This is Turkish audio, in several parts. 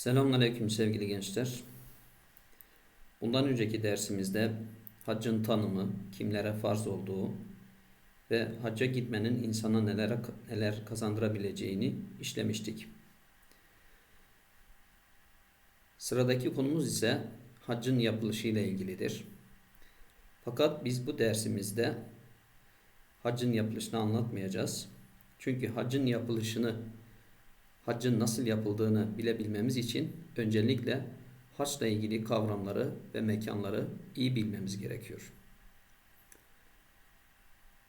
Selamünaleyküm sevgili gençler. Bundan önceki dersimizde haccın tanımı, kimlere farz olduğu ve hacca gitmenin insana neler, neler kazandırabileceğini işlemiştik. Sıradaki konumuz ise haccın yapılışı ile ilgilidir. Fakat biz bu dersimizde haccın yapılışını anlatmayacağız. Çünkü haccın yapılışını haccın nasıl yapıldığını bilebilmemiz için öncelikle haçla ilgili kavramları ve mekanları iyi bilmemiz gerekiyor.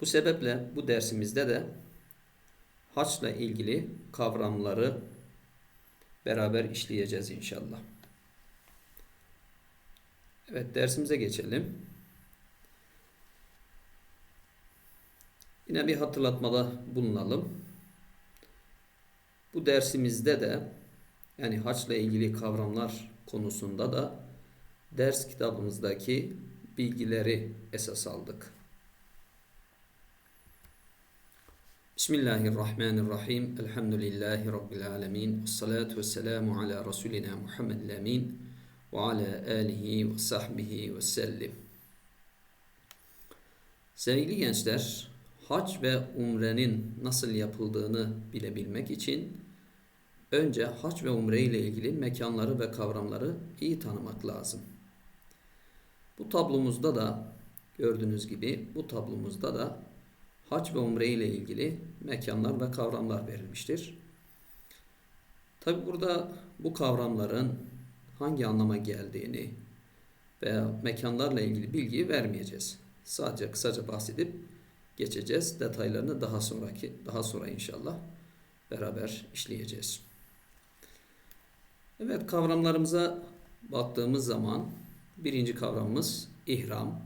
Bu sebeple bu dersimizde de haçla ilgili kavramları beraber işleyeceğiz inşallah. Evet dersimize geçelim. Yine bir hatırlatmada bulunalım. Bu dersimizde de yani haçla ilgili kavramlar konusunda da ders kitabımızdaki bilgileri esas aldık. Bismillahirrahmanirrahim. Elhamdülillahi Rabbil alemin. Salatu ve selamu ala Resulina Muhammedil emin ve ala alihi ve sahbihi ve sellim. Sevgili gençler, hac ve umrenin nasıl yapıldığını bilebilmek için önce hac ve umre ile ilgili mekanları ve kavramları iyi tanımak lazım. Bu tablomuzda da gördüğünüz gibi bu tablomuzda da hac ve umre ile ilgili mekanlar ve kavramlar verilmiştir. Tabi burada bu kavramların hangi anlama geldiğini veya mekanlarla ilgili bilgiyi vermeyeceğiz. Sadece kısaca bahsedip geçeceğiz. Detaylarını daha sonraki daha sonra inşallah beraber işleyeceğiz. Evet kavramlarımıza baktığımız zaman birinci kavramımız ihram.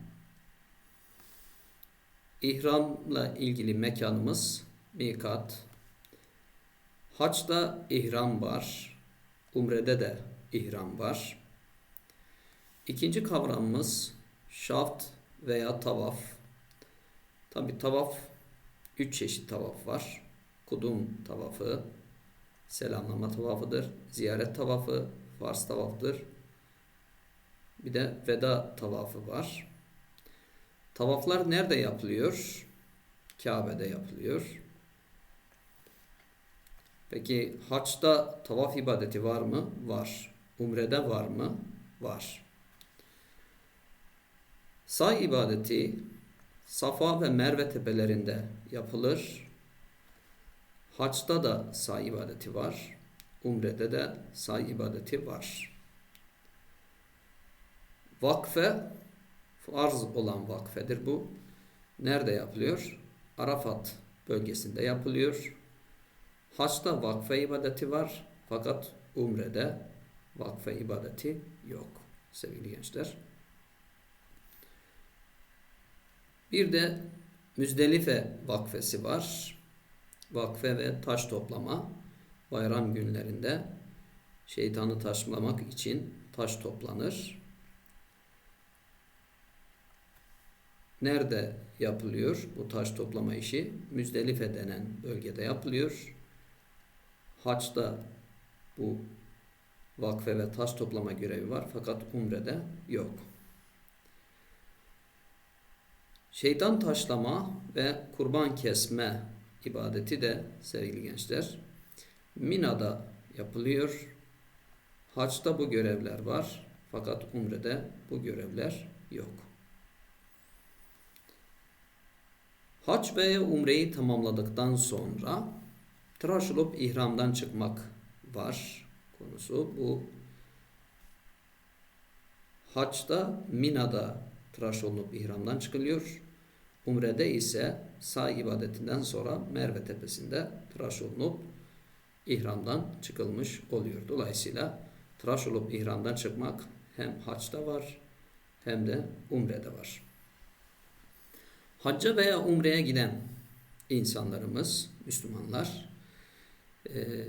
İhramla ilgili mekanımız mikat. Haçta ihram var. Umrede de ihram var. İkinci kavramımız şaft veya tavaf. Tabi tavaf üç çeşit tavaf var. Kudum tavafı, selamlama tavafıdır. Ziyaret tavafı, farz tavaftır. Bir de veda tavafı var. Tavaflar nerede yapılıyor? Kabe'de yapılıyor. Peki haçta tavaf ibadeti var mı? Var. Umrede var mı? Var. Say ibadeti Safa ve Merve tepelerinde yapılır. Haçta da say ibadeti var. Umre'de de say ibadeti var. Vakfe farz olan vakfedir bu. Nerede yapılıyor? Arafat bölgesinde yapılıyor. Haçta vakfe ibadeti var fakat Umre'de vakfe ibadeti yok sevgili gençler. Bir de Müzdelife vakfesi var. Vakfe ve taş toplama. Bayram günlerinde şeytanı taşlamak için taş toplanır. Nerede yapılıyor bu taş toplama işi? Müzdelife denen bölgede yapılıyor. Haçta bu vakfe ve taş toplama görevi var fakat umrede yok. Şeytan taşlama ve kurban kesme ibadeti de sevgili gençler Mina'da yapılıyor. Haçta bu görevler var fakat umrede bu görevler yok. Haç ve umreyi tamamladıktan sonra tıraş olup ihramdan çıkmak var konusu. Bu Haçta Mina'da tıraş olup ihramdan çıkılıyor. Umre'de ise sağ ibadetinden sonra Merve tepesinde tıraş olunup ihramdan çıkılmış oluyor. Dolayısıyla tıraş olup ihramdan çıkmak hem haçta var hem de umrede var. Hacca veya umreye giden insanlarımız, Müslümanlar e,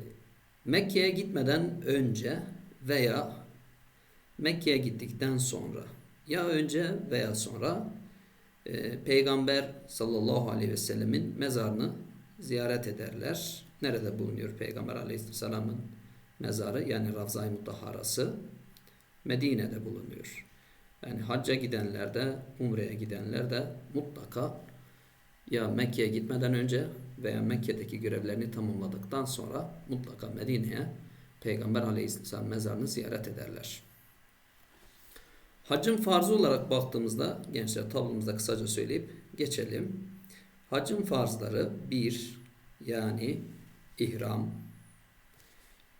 Mekke'ye gitmeden önce veya Mekke'ye gittikten sonra ya önce veya sonra e, Peygamber sallallahu aleyhi ve sellemin mezarını ziyaret ederler. Nerede bulunuyor Peygamber aleyhisselamın mezarı yani Ravza-i Mutahharası Medine'de bulunuyor. Yani hacca gidenler de, umreye gidenler de mutlaka ya Mekke'ye gitmeden önce veya Mekke'deki görevlerini tamamladıktan sonra mutlaka Medine'ye Peygamber Aleyhisselam mezarını ziyaret ederler. Haccın farzı olarak baktığımızda gençler tablomuzda kısaca söyleyip geçelim. Haccın farzları 1 yani ihram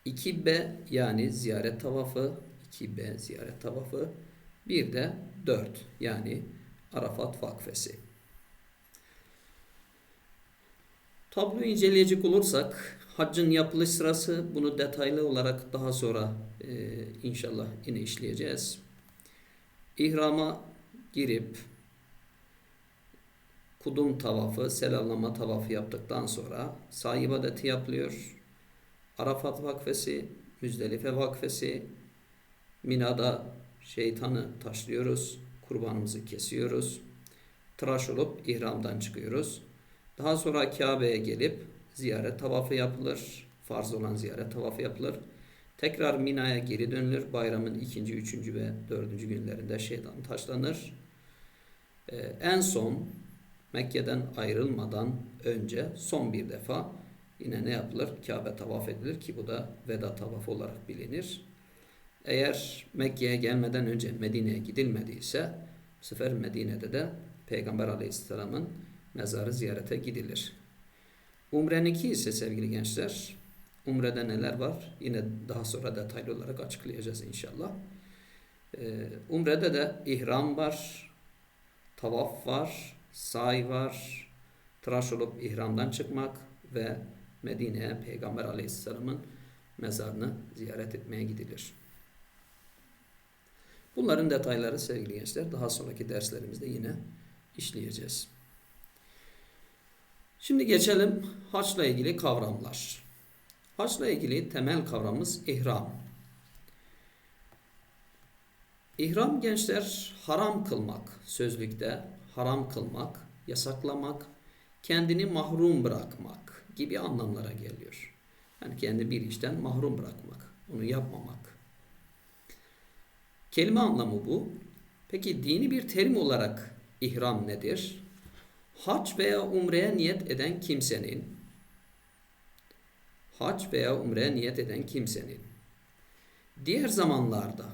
2B yani ziyaret tavafı 2B ziyaret tavafı bir de 4 yani Arafat vakfesi. Tabloyu inceleyecek olursak haccın yapılış sırası bunu detaylı olarak daha sonra e, inşallah yine işleyeceğiz. İhrama girip kudum tavafı, selamlama tavafı yaptıktan sonra sahi ibadeti yapılıyor. Arafat vakfesi, Müzdelife vakfesi, Mina'da şeytanı taşlıyoruz, kurbanımızı kesiyoruz. Tıraş olup ihramdan çıkıyoruz. Daha sonra Kabe'ye gelip ziyaret tavafı yapılır. Farz olan ziyaret tavafı yapılır. Tekrar Mina'ya geri dönülür. Bayramın ikinci, üçüncü ve dördüncü günlerinde şeytan taşlanır. Ee, en son Mekke'den ayrılmadan önce son bir defa yine ne yapılır? Kabe tavaf edilir ki bu da veda tavafı olarak bilinir. Eğer Mekke'ye gelmeden önce Medine'ye gidilmediyse bu sefer Medine'de de Peygamber Aleyhisselam'ın mezarı ziyarete gidilir. Umre'ninki ise sevgili gençler, Umre'de neler var? Yine daha sonra detaylı olarak açıklayacağız inşallah. Ee, Umre'de de ihram var, tavaf var, say var, tıraş olup ihramdan çıkmak ve Medine'ye Peygamber Aleyhisselam'ın mezarını ziyaret etmeye gidilir. Bunların detayları sevgili gençler daha sonraki derslerimizde yine işleyeceğiz. Şimdi geçelim haçla ilgili kavramlar. Haçla ilgili temel kavramımız ihram. İhram gençler haram kılmak, sözlükte haram kılmak, yasaklamak, kendini mahrum bırakmak gibi anlamlara geliyor. Yani kendi bir işten mahrum bırakmak, onu yapmamak. Kelime anlamı bu. Peki dini bir terim olarak ihram nedir? Hac veya umreye niyet eden kimsenin hac veya umreye niyet eden kimsenin diğer zamanlarda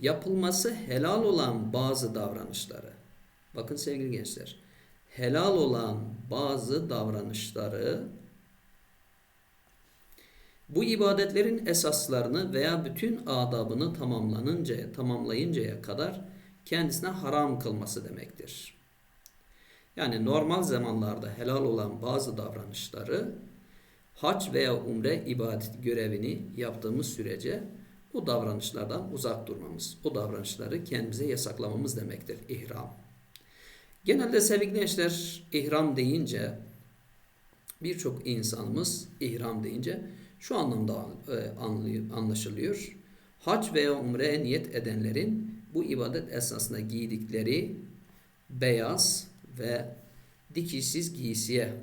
yapılması helal olan bazı davranışları bakın sevgili gençler helal olan bazı davranışları bu ibadetlerin esaslarını veya bütün adabını tamamlanıncaya, tamamlayıncaya kadar kendisine haram kılması demektir. Yani normal zamanlarda helal olan bazı davranışları hac veya umre ibadet görevini yaptığımız sürece o davranışlardan uzak durmamız, o davranışları kendimize yasaklamamız demektir ihram. Genelde sevgili gençler ihram deyince birçok insanımız ihram deyince şu anlamda e, anlaşılıyor. Hac veya umreye niyet edenlerin bu ibadet esnasında giydikleri beyaz ve dikişsiz giysiye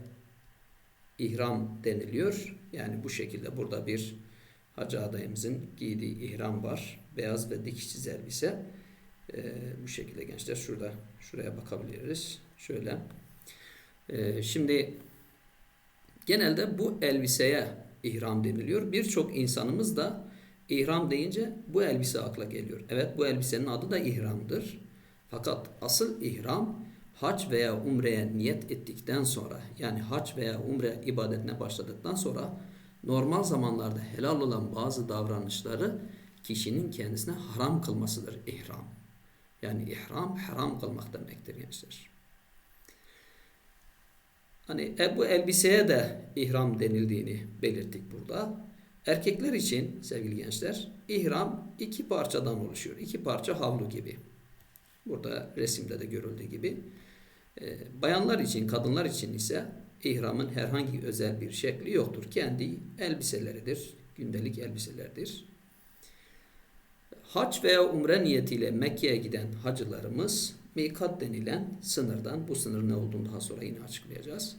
ihram deniliyor. Yani bu şekilde burada bir hacı adayımızın giydiği ihram var. Beyaz ve dikişsiz elbise. Ee, bu şekilde gençler şurada şuraya bakabiliriz. Şöyle. Ee, şimdi genelde bu elbiseye ihram deniliyor. Birçok insanımız da ihram deyince bu elbise akla geliyor. Evet bu elbisenin adı da ihramdır. Fakat asıl ihram hac veya umreye niyet ettikten sonra yani hac veya umre ibadetine başladıktan sonra normal zamanlarda helal olan bazı davranışları kişinin kendisine haram kılmasıdır ihram. Yani ihram haram kılmak demektir gençler. Hani e, bu elbiseye de ihram denildiğini belirttik burada. Erkekler için sevgili gençler ihram iki parçadan oluşuyor. İki parça havlu gibi. Burada resimde de görüldüğü gibi. E, bayanlar için, kadınlar için ise ihramın herhangi özel bir şekli yoktur. Kendi elbiseleridir, gündelik elbiselerdir. Hac veya umre niyetiyle Mekke'ye giden hacılarımız mikat denilen sınırdan, bu sınır ne olduğunu daha sonra yine açıklayacağız.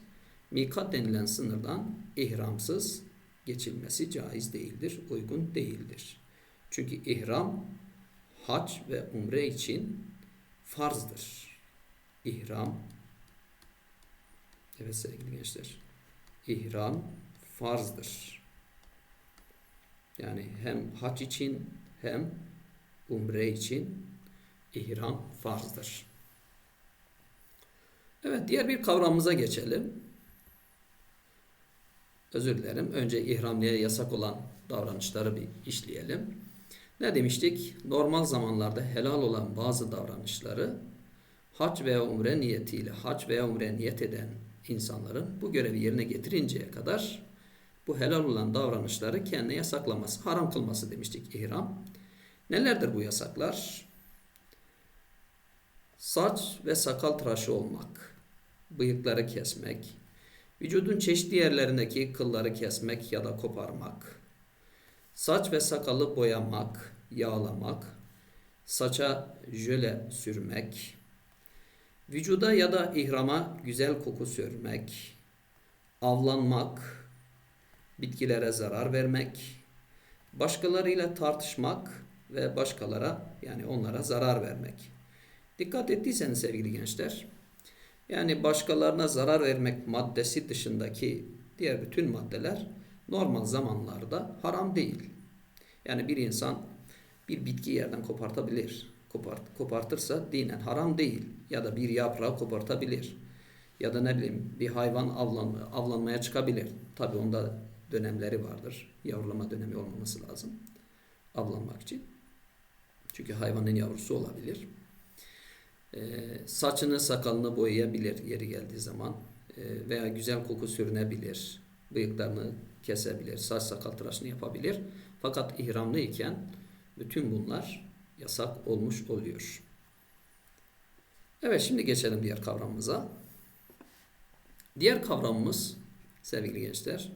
Mikat denilen sınırdan ihramsız geçilmesi caiz değildir, uygun değildir. Çünkü ihram hac ve umre için farzdır. İhram Evet sevgili gençler. İhram farzdır. Yani hem hac için hem umre için ihram farzdır. Evet diğer bir kavramımıza geçelim. Özür dilerim. Önce ihramliye yasak olan davranışları bir işleyelim. Ne demiştik? Normal zamanlarda helal olan bazı davranışları hac veya umre niyetiyle hac veya umre niyet eden insanların bu görevi yerine getirinceye kadar bu helal olan davranışları kendine yasaklaması, haram kılması demiştik ihram. Nelerdir bu yasaklar? Saç ve sakal tıraşı olmak, bıyıkları kesmek, vücudun çeşitli yerlerindeki kılları kesmek ya da koparmak, saç ve sakalı boyamak, yağlamak, saça jöle sürmek, vücuda ya da ihrama güzel koku sürmek, avlanmak, bitkilere zarar vermek, başkalarıyla tartışmak ve başkalara yani onlara zarar vermek. Dikkat ettiyseniz sevgili gençler, yani başkalarına zarar vermek maddesi dışındaki diğer bütün maddeler normal zamanlarda haram değil. Yani bir insan bir bitki yerden kopartabilir. Kopart, kopartırsa dinen haram değil. Ya da bir yaprağı kopartabilir. Ya da ne bileyim bir hayvan avlan, avlanmaya çıkabilir. Tabi onda dönemleri vardır. Yavrulama dönemi olmaması lazım. Avlanmak için. Çünkü hayvanın yavrusu olabilir. Ee, saçını sakalını boyayabilir yeri geldiği zaman. Ee, veya güzel koku sürünebilir. Bıyıklarını kesebilir. Saç sakal tıraşını yapabilir. Fakat ihramlı iken bütün bunlar yasak olmuş oluyor. Evet şimdi geçelim diğer kavramımıza. Diğer kavramımız sevgili gençler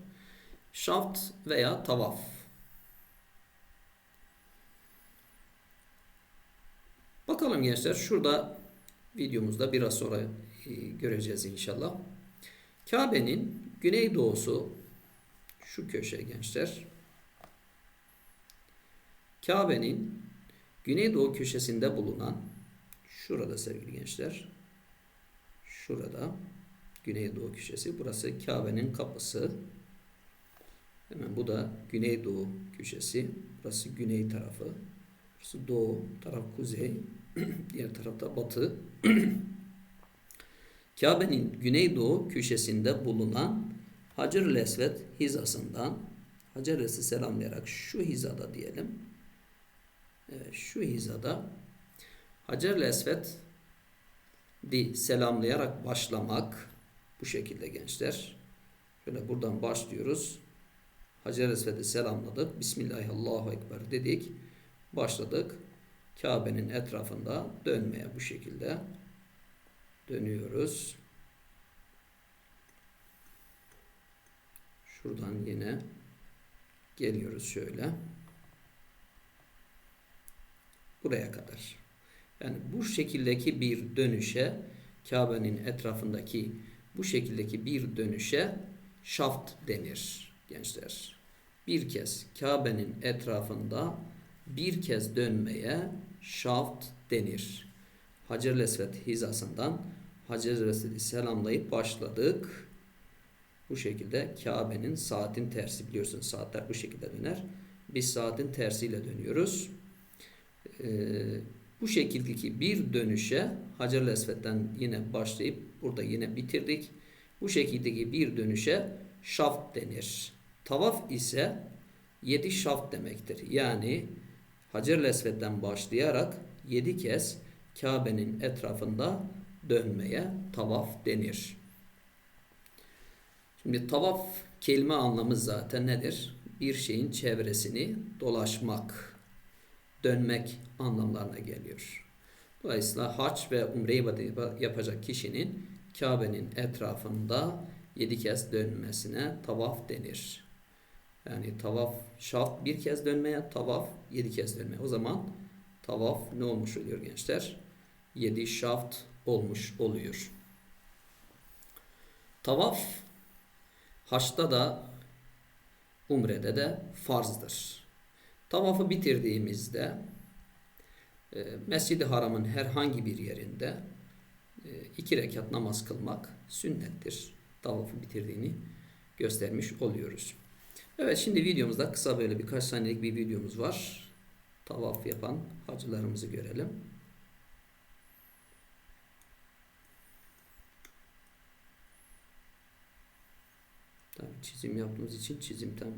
şaft veya tavaf. Bakalım gençler şurada videomuzda biraz sonra e, göreceğiz inşallah. Kabe'nin güneydoğusu şu köşe gençler. Kabe'nin güneydoğu köşesinde bulunan şurada sevgili gençler. Şurada güneydoğu köşesi. Burası Kabe'nin kapısı. Hemen bu da güneydoğu köşesi. Burası güney tarafı. Burası doğu, taraf kuzey. Diğer tarafta batı. Kabe'nin güneydoğu köşesinde bulunan Hacer-ül Esved hizasından Hacer-ül selamlayarak şu hizada diyelim. Evet, şu hizada Esved di selamlayarak başlamak bu şekilde gençler. Şöyle buradan başlıyoruz. Hacer Esved'i selamladık. Bismillahirrahmanirrahim dedik. Başladık. Kabe'nin etrafında dönmeye bu şekilde dönüyoruz. Şuradan yine geliyoruz şöyle. Buraya kadar. Yani bu şekildeki bir dönüşe Kabe'nin etrafındaki bu şekildeki bir dönüşe şaft denir gençler. Bir kez Kabe'nin etrafında bir kez dönmeye şaft denir. Hacer-ül Esved hizasından Hacer-ül Esved'i selamlayıp başladık. Bu şekilde Kabe'nin saatin tersi biliyorsunuz saatler bu şekilde döner. Biz saatin tersiyle dönüyoruz. Ee, bu şekildeki bir dönüşe Hacer-ül Esved'den yine başlayıp burada yine bitirdik. Bu şekildeki bir dönüşe şaft denir. Tavaf ise yedi şaft demektir. Yani Hacer-ül Esved'den başlayarak yedi kez Kabe'nin etrafında dönmeye tavaf denir. Şimdi tavaf kelime anlamı zaten nedir? Bir şeyin çevresini dolaşmak, dönmek anlamlarına geliyor. Dolayısıyla haç ve umreyi yapacak kişinin Kabe'nin etrafında yedi kez dönmesine tavaf denir. Yani tavaf şaft bir kez dönmeye, tavaf yedi kez dönmeye. O zaman tavaf ne olmuş oluyor gençler? Yedi şaft olmuş oluyor. Tavaf haçta da umrede de farzdır. Tavafı bitirdiğimizde e, Mescid-i Haram'ın herhangi bir yerinde e, iki rekat namaz kılmak sünnettir. Tavafı bitirdiğini göstermiş oluyoruz. Evet şimdi videomuzda kısa böyle birkaç saniyelik bir videomuz var. Tavaf yapan hacılarımızı görelim. Tabii çizim yaptığımız için çizimden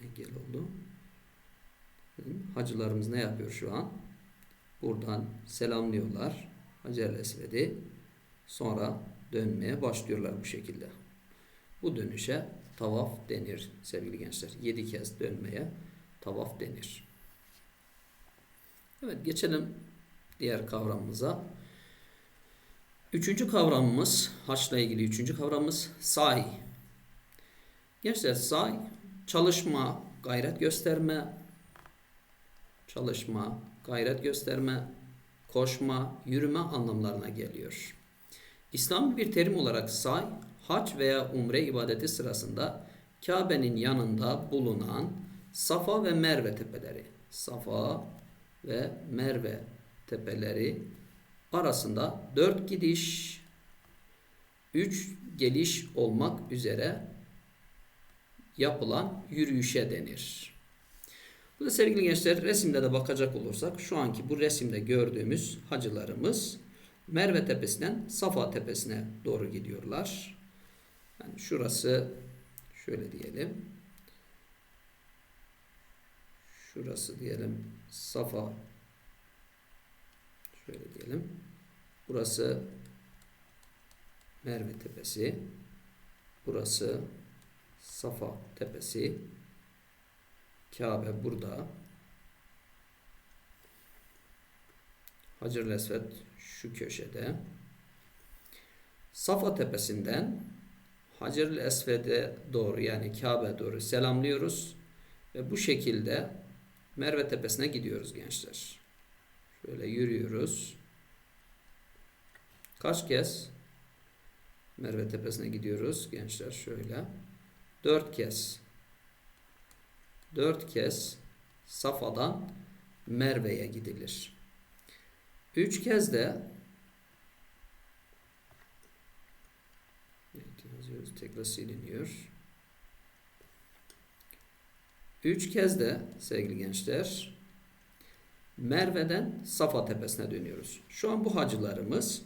engel oldu. Hacılarımız ne yapıyor şu an? Buradan selamlıyorlar. Hacer Esved'i. Sonra dönmeye başlıyorlar bu şekilde. Bu dönüşe tavaf denir sevgili gençler. Yedi kez dönmeye tavaf denir. Evet geçelim diğer kavramımıza. Üçüncü kavramımız, haçla ilgili üçüncü kavramımız say. Gençler say, çalışma, gayret gösterme, çalışma, gayret gösterme, koşma, yürüme anlamlarına geliyor. İslam bir terim olarak say, hac veya umre ibadeti sırasında Kabe'nin yanında bulunan Safa ve Merve tepeleri, Safa ve Merve tepeleri arasında dört gidiş, üç geliş olmak üzere yapılan yürüyüşe denir. Bu da sevgili gençler resimde de bakacak olursak şu anki bu resimde gördüğümüz hacılarımız Merve Tepesi'nden Safa Tepesi'ne doğru gidiyorlar. Yani şurası şöyle diyelim. Şurası diyelim Safa şöyle diyelim. Burası Merve Tepesi. Burası Safa Tepesi. Kabe burada. Hacer Esved şu köşede. Safa Tepesi'nden Hacer Esved'e doğru yani Kabe doğru selamlıyoruz. Ve bu şekilde Merve Tepesi'ne gidiyoruz gençler. Şöyle yürüyoruz. Kaç kez Merve Tepesi'ne gidiyoruz gençler şöyle. Dört kez. Dört kez Safa'dan Merve'ye gidilir. Üç kez de evet, yazıyoruz. Tekrar siliniyor. Üç kez de sevgili gençler Merve'den Safa Tepesi'ne dönüyoruz. Şu an bu hacılarımız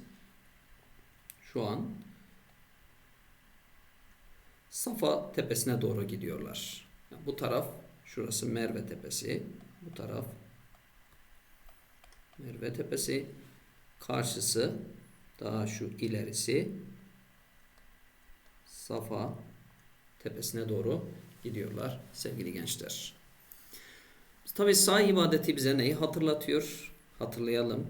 şu an Safa Tepesi'ne doğru gidiyorlar. Yani bu taraf şurası Merve Tepesi. Bu taraf Merve Tepesi. Karşısı daha şu ilerisi Safa Tepesi'ne doğru gidiyorlar sevgili gençler. Tabi sağ ibadeti bize neyi hatırlatıyor? Hatırlayalım.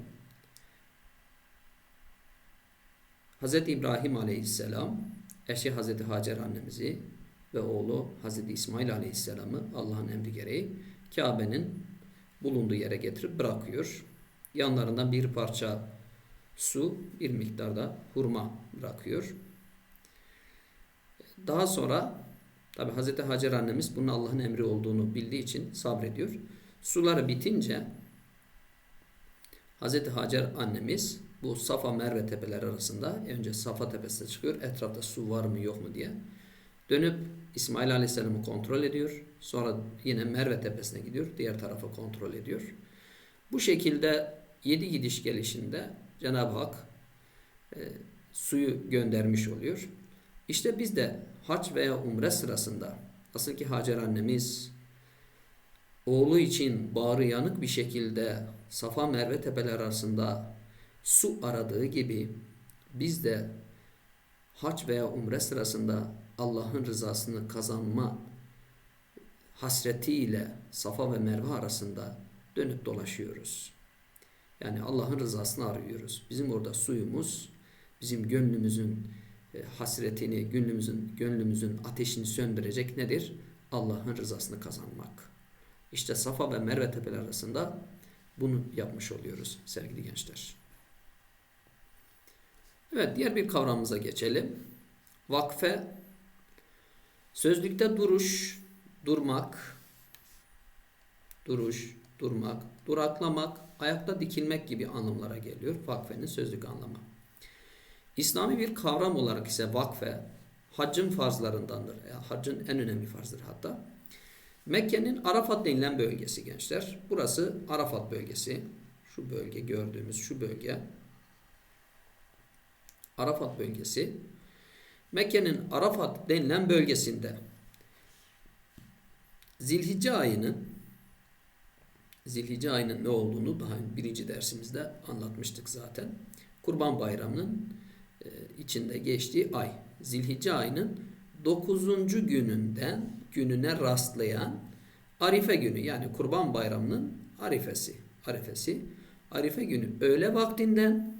Hz. İbrahim Aleyhisselam eşi Hz. Hacer annemizi ve oğlu Hz. İsmail Aleyhisselam'ı Allah'ın emri gereği Kabe'nin bulunduğu yere getirip bırakıyor. Yanlarından bir parça su, bir miktarda hurma bırakıyor. Daha sonra tabi Hz. Hacer annemiz bunun Allah'ın emri olduğunu bildiği için sabrediyor. Suları bitince Hz. Hacer annemiz bu Safa Merve tepeleri arasında önce Safa tepesine çıkıyor. Etrafta su var mı yok mu diye. Dönüp İsmail Aleyhisselam'ı kontrol ediyor. Sonra yine Merve tepesine gidiyor. Diğer tarafa kontrol ediyor. Bu şekilde yedi gidiş gelişinde Cenab-ı Hak e, suyu göndermiş oluyor. İşte biz de hac veya umre sırasında asıl ki Hacer annemiz oğlu için bağrı yanık bir şekilde Safa Merve tepeler arasında su aradığı gibi biz de hac veya umre sırasında Allah'ın rızasını kazanma hasretiyle Safa ve Merve arasında dönüp dolaşıyoruz. Yani Allah'ın rızasını arıyoruz. Bizim orada suyumuz, bizim gönlümüzün e, hasretini, gönlümüzün gönlümüzün ateşini söndürecek nedir? Allah'ın rızasını kazanmak. İşte Safa ve Merve tepeler arasında bunu yapmış oluyoruz sevgili gençler. Evet diğer bir kavramımıza geçelim. Vakfe sözlükte duruş, durmak, duruş, durmak, duraklamak, ayakta dikilmek gibi anlamlara geliyor vakfenin sözlük anlamı. İslami bir kavram olarak ise vakfe haccın farzlarındandır. Yani haccın en önemli farzıdır hatta. Mekke'nin Arafat denilen bölgesi gençler. Burası Arafat bölgesi. Şu bölge gördüğümüz şu bölge. Arafat bölgesi. Mekke'nin Arafat denilen bölgesinde Zilhicce ayının Zilhicce ayının ne olduğunu daha birinci dersimizde anlatmıştık zaten. Kurban Bayramı'nın e, içinde geçtiği ay. Zilhicce ayının 9. gününden gününe rastlayan Arife günü yani Kurban Bayramı'nın arifesi. Arifesi. Arife günü öğle vaktinden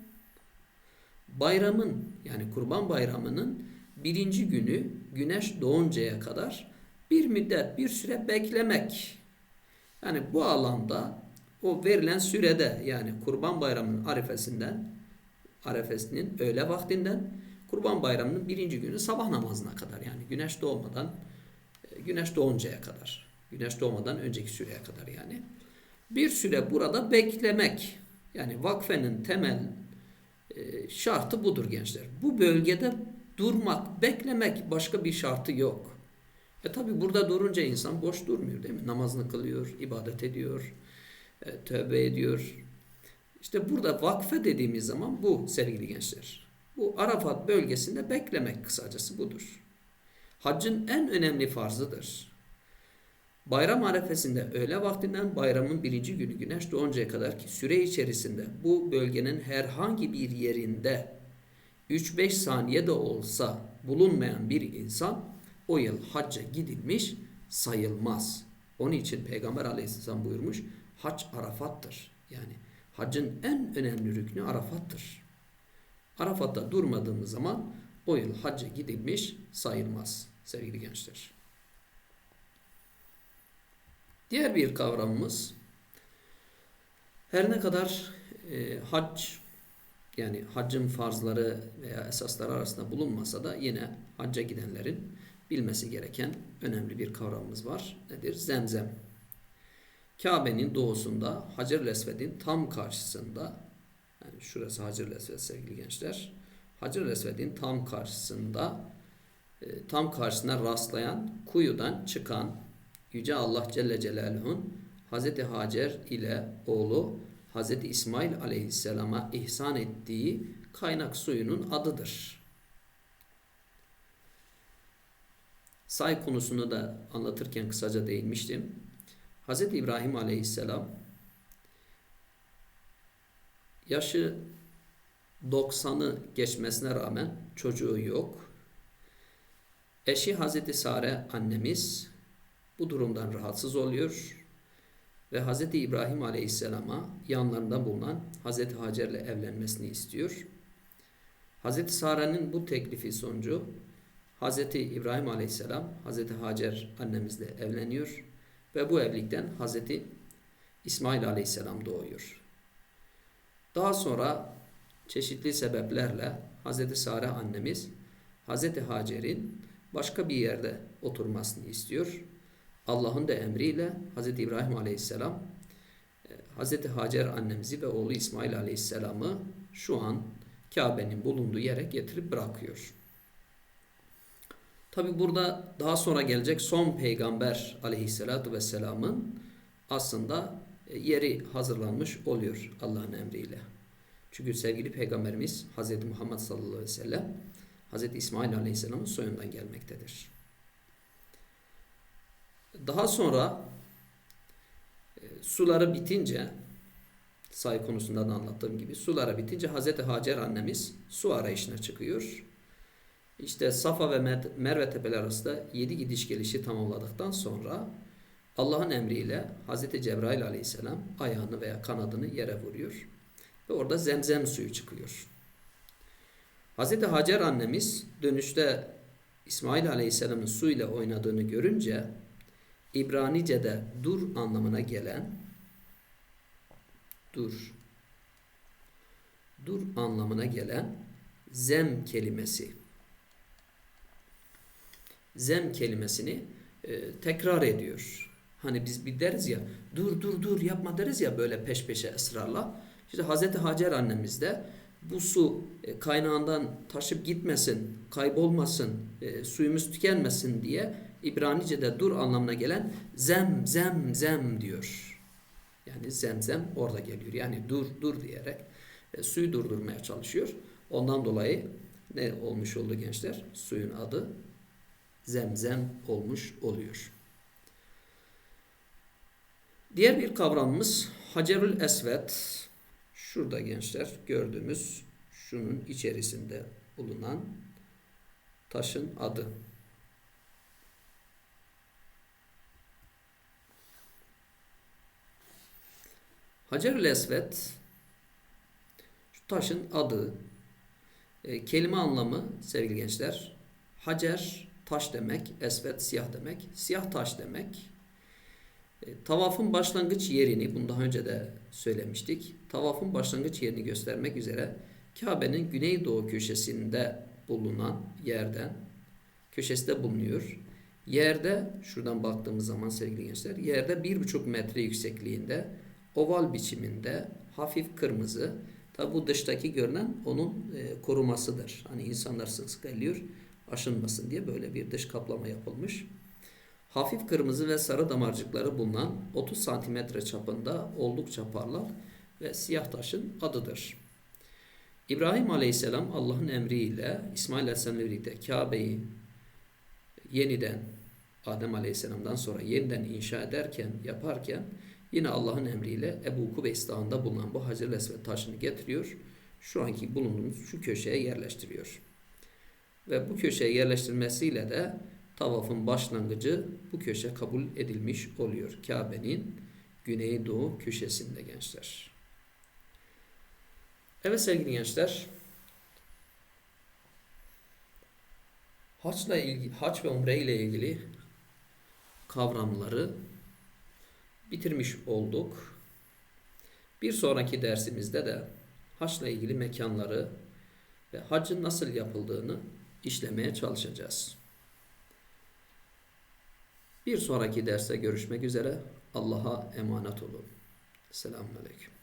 bayramın yani Kurban Bayramı'nın birinci günü güneş doğuncaya kadar bir müddet bir süre beklemek. Yani bu alanda o verilen sürede yani Kurban Bayramı'nın arifesinden arefesinin öğle vaktinden Kurban Bayramı'nın birinci günü sabah namazına kadar yani güneş doğmadan e, güneş doğuncaya kadar. Güneş doğmadan önceki süreye kadar yani. Bir süre burada beklemek. Yani vakfenin temel e, şartı budur gençler. Bu bölgede durmak, beklemek başka bir şartı yok. E tabi burada durunca insan boş durmuyor değil mi? Namazını kılıyor, ibadet ediyor, e, tövbe ediyor. İşte burada vakfe dediğimiz zaman bu sevgili gençler. Bu Arafat bölgesinde beklemek kısacası budur. Haccın en önemli farzıdır. Bayram arefesinde öğle vaktinden bayramın birinci günü güneş doğuncaya kadar ki süre içerisinde bu bölgenin herhangi bir yerinde 3-5 saniye de olsa bulunmayan bir insan o yıl hacca gidilmiş sayılmaz. Onun için Peygamber aleyhisselam buyurmuş hac Arafat'tır. Yani haccın en önemli rüknü Arafat'tır. Arafat'ta durmadığımız zaman o yıl hacca gidilmiş sayılmaz sevgili gençler. Diğer bir kavramımız her ne kadar e, hac yani haccın farzları veya esasları arasında bulunmasa da yine hacca gidenlerin bilmesi gereken önemli bir kavramımız var. Nedir? Zemzem. Kabe'nin doğusunda Hacer-ül Esved'in tam karşısında yani şurası Hacer-ül Esved sevgili gençler. Hacer-ül Esved'in tam karşısında e, tam karşısına rastlayan kuyudan çıkan Yüce Allah Celle Celaluhu'nun Hazreti Hacer ile oğlu Hazreti İsmail Aleyhisselam'a ihsan ettiği kaynak suyunun adıdır. Say konusunu da anlatırken kısaca değinmiştim. Hazreti İbrahim Aleyhisselam yaşı 90'ı geçmesine rağmen çocuğu yok. Eşi Hazreti Sare annemiz bu durumdan rahatsız oluyor ve Hz. İbrahim Aleyhisselam'a yanlarında bulunan Hz. Hacer ile evlenmesini istiyor. Hz. Sare'nin bu teklifi sonucu Hz. İbrahim Aleyhisselam Hz. Hacer annemizle evleniyor ve bu evlilikten Hz. İsmail Aleyhisselam doğuyor. Daha sonra çeşitli sebeplerle Hz. Sare annemiz Hz. Hacer'in başka bir yerde oturmasını istiyor Allah'ın da emriyle Hz. İbrahim Aleyhisselam e, Hz. Hacer annemizi ve oğlu İsmail Aleyhisselam'ı şu an Kabe'nin bulunduğu yere getirip bırakıyor. Tabi burada daha sonra gelecek son peygamber aleyhissalatu vesselamın aslında e, yeri hazırlanmış oluyor Allah'ın emriyle. Çünkü sevgili peygamberimiz Hz. Muhammed sallallahu aleyhi ve sellem Hz. İsmail aleyhisselamın soyundan gelmektedir. Daha sonra e, suları bitince say konusunda da anlattığım gibi suları bitince Hazreti Hacer annemiz su arayışına çıkıyor. İşte Safa ve Merve tepeler arasında yedi gidiş gelişi tamamladıktan sonra Allah'ın emriyle Hazreti Cebrail aleyhisselam ayağını veya kanadını yere vuruyor. Ve orada zemzem suyu çıkıyor. Hazreti Hacer annemiz dönüşte İsmail aleyhisselamın su ile oynadığını görünce İbranice'de dur anlamına gelen dur dur anlamına gelen zem kelimesi zem kelimesini e, tekrar ediyor. Hani biz bir deriz ya dur dur dur yapma deriz ya böyle peş peşe ısrarla. İşte Hazreti Hacer annemiz de bu su e, kaynağından taşıp gitmesin, kaybolmasın, e, suyumuz tükenmesin diye İbranice'de dur anlamına gelen zem zem zem diyor. Yani zemzem orada geliyor. Yani dur dur diyerek e, suyu durdurmaya çalışıyor. Ondan dolayı ne olmuş oldu gençler? Suyun adı zemzem olmuş oluyor. Diğer bir kavramımız Hacerül Esved. Şurada gençler gördüğümüz şunun içerisinde bulunan taşın adı. Hacerül Esved şu taşın adı, e, kelime anlamı sevgili gençler. Hacer taş demek, esvet siyah demek, siyah taş demek. E, tavafın başlangıç yerini, bunu daha önce de söylemiştik. Tavafın başlangıç yerini göstermek üzere Kabe'nin güneydoğu köşesinde bulunan yerden, köşesinde bulunuyor. Yerde, şuradan baktığımız zaman sevgili gençler, yerde bir buçuk metre yüksekliğinde, oval biçiminde, hafif kırmızı, tabi bu dıştaki görünen onun e, korumasıdır. Hani insanlar sık sık eliyor, aşınmasın diye böyle bir dış kaplama yapılmış. Hafif kırmızı ve sarı damarcıkları bulunan 30 santimetre çapında oldukça parlak ve siyah taşın adıdır. İbrahim Aleyhisselam Allah'ın emriyle İsmail Aleyhisselam'la birlikte Kabe'yi yeniden Adem Aleyhisselam'dan sonra yeniden inşa ederken, yaparken yine Allah'ın emriyle Ebu Kubeys Dağı'nda bulunan bu Hacer-i Esved taşını getiriyor. Şu anki bulunduğumuz şu köşeye yerleştiriyor. Ve bu köşeye yerleştirmesiyle de tavafın başlangıcı bu köşe kabul edilmiş oluyor. Kabe'nin güneydoğu köşesinde gençler. Evet sevgili gençler. Haçla ilgili, haç ve umre ile ilgili kavramları bitirmiş olduk. Bir sonraki dersimizde de haçla ilgili mekanları ve hacın nasıl yapıldığını işlemeye çalışacağız. Bir sonraki derste görüşmek üzere. Allah'a emanet olun. Selamun Aleyküm.